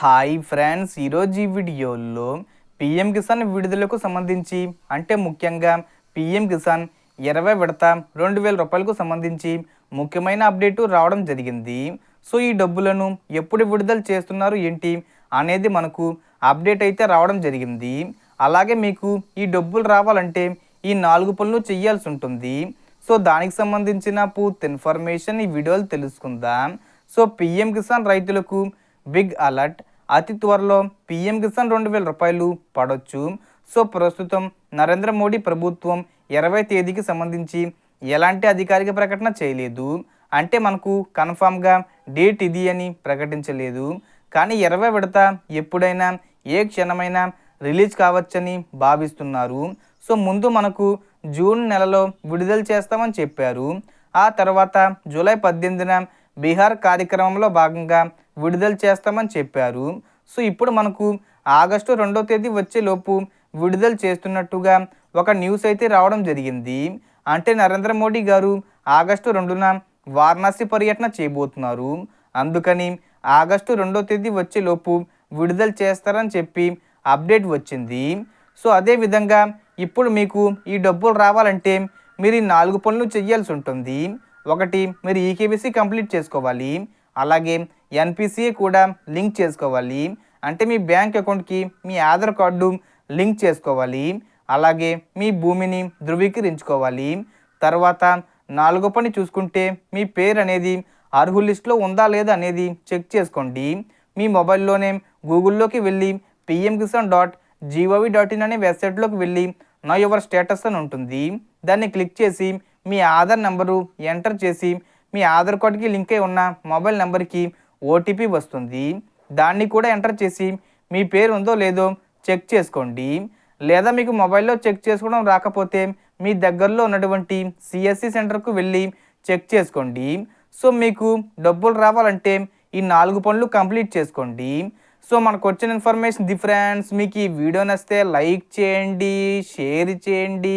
Hi friends ఈరోజు ఈ వీడియోలో పిఎం కిసాన్ విడుదలకు సంబంధించి అంటే ముఖ్యంగా పిఎం కిసాన్ ఇరవై విడత రెండు వేల రూపాయలకు సంబంధించి ముఖ్యమైన అప్డేటు రావడం జరిగింది. సో ఈ డబ్బులను ఎప్పుడు విడుదల చేస్తున్నారు ఏంటి అనేది మనకు అప్డేట్ అయితే రావడం జరిగింది. అలాగే మీకు ఈ డబ్బులు రావాలంటే ఈ నాలుగు పనులు చేయాల్సి ఉంటుంది. సో దానికి సంబంధించిన పూర్తి ఇన్ఫర్మేషన్ ఈ వీడియోలు తెలుసుకుందాం. సో పిఎం కిసాన్ రైతులకు బిగ్ అలర్ట్ అతి త్వరలో పిఎం కిసాన్ రెండు వేల రూపాయలు పడవచ్చు సో ప్రస్తుతం నరేంద్ర మోడీ ప్రభుత్వం ఇరవై తేదీకి సంబంధించి ఎలాంటి అధికారిక ప్రకటన చేయలేదు. అంటే మనకు కన్ఫామ్గా డేట్ ఇది అని ప్రకటించలేదు. కానీ ఇరవై విడత ఎప్పుడైనా ఏ క్షణమైనా రిలీజ్ కావచ్చని భావిస్తున్నారు. సో ముందు మనకు జూన్ నెలలో విడుదల చేస్తామని చెప్పారు. ఆ తర్వాత జూలై పద్దెనిమిదిన బీహార్ కార్యక్రమంలో భాగంగా విడుదల చేస్తామని చెప్పారు. సో ఇప్పుడు మనకు ఆగస్టు రెండో తేదీ వచ్చేలోపు విడుదల చేస్తున్నట్టుగా ఒక న్యూస్ అయితే రావడం జరిగింది. అంటే నరేంద్ర మోడీ గారు ఆగస్టు రెండున వారణాసి పర్యటన చేయబోతున్నారు. అందుకని ఆగస్టు రెండో తేదీ వచ్చేలోపు విడుదల చేస్తారని చెప్పి అప్డేట్ వచ్చింది. సో అదే విధంగా ఇప్పుడు మీకు ఈ డబ్బులు రావాలంటే మీరు ఈ నాలుగు పనులు చేయాల్సి ఉంటుంది. ఒకటి మీరు ఈకేబీసీ కంప్లీట్ చేసుకోవాలి. అలాగే ఎన్పిసిఏ కూడా లింక్ చేసుకోవాలి. అంటే మీ బ్యాంక్ అకౌంట్కి మీ ఆధార్ కార్డు లింక్ చేసుకోవాలి. అలాగే మీ భూమిని ధృవీకరించుకోవాలి. తర్వాత నాలుగో పని చూసుకుంటే మీ పేరు అనేది అర్హు లిస్ట్లో ఉందా లేదా అనేది చెక్ చేసుకోండి. మీ మొబైల్లోనే గూగుల్లోకి వెళ్ళి PM Kisan dot gov dot in అనే వెబ్సైట్లోకి వెళ్ళి నా యువర్ స్టేటస్ అని ఉంటుంది. దాన్ని క్లిక్ చేసి మీ ఆధార్ నెంబరు ఎంటర్ చేసి మీ ఆధార్ కార్డ్కి లింక్ అయి ఉన్న మొబైల్ నెంబర్కి ఓటీపీ వస్తుంది. దాన్ని కూడా ఎంటర్ చేసి మీ పేరు ఉందో లేదో చెక్ చేసుకోండి. లేదా మీకు మొబైల్లో చెక్ చేసుకోవడం రాకపోతే మీ దగ్గరలో ఉన్నటువంటి సిఎస్సి సెంటర్కు వెళ్ళి చెక్ చేసుకోండి. సో మీకు డబ్బులు రావాలంటే ఈ నాలుగు పనులు కంప్లీట్ చేసుకోండి. సో మనకు వచ్చిన ఇన్ఫర్మేషన్ డిఫరెన్స్ మీకు ఈ వీడియో నచ్చితే లైక్ చేయండి షేర్ చేయండి.